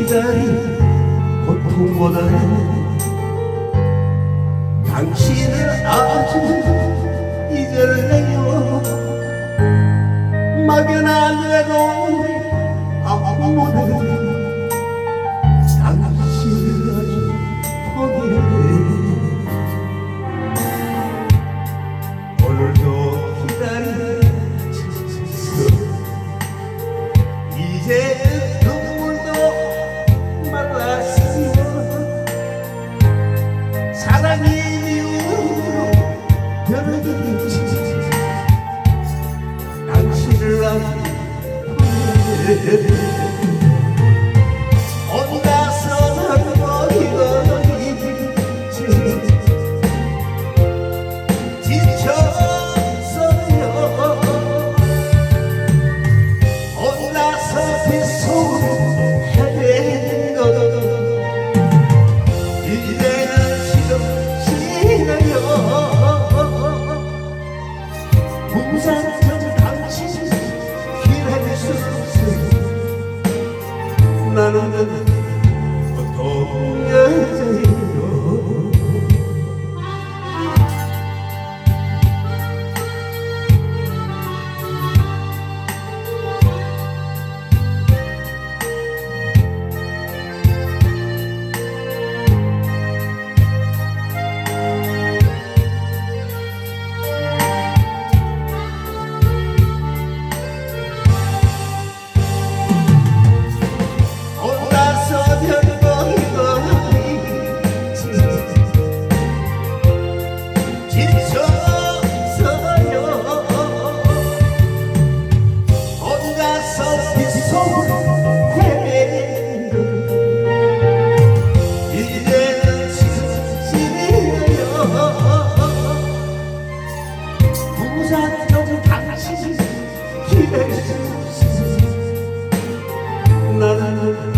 기다린 고통보다는 당신을 아주 잊을래요 막연한 외로움에 아무모든 당신을 아주 포기해. 오늘도 기다리는 이제 당신을 아주 나는 어떤 동산형 당신 예수 나는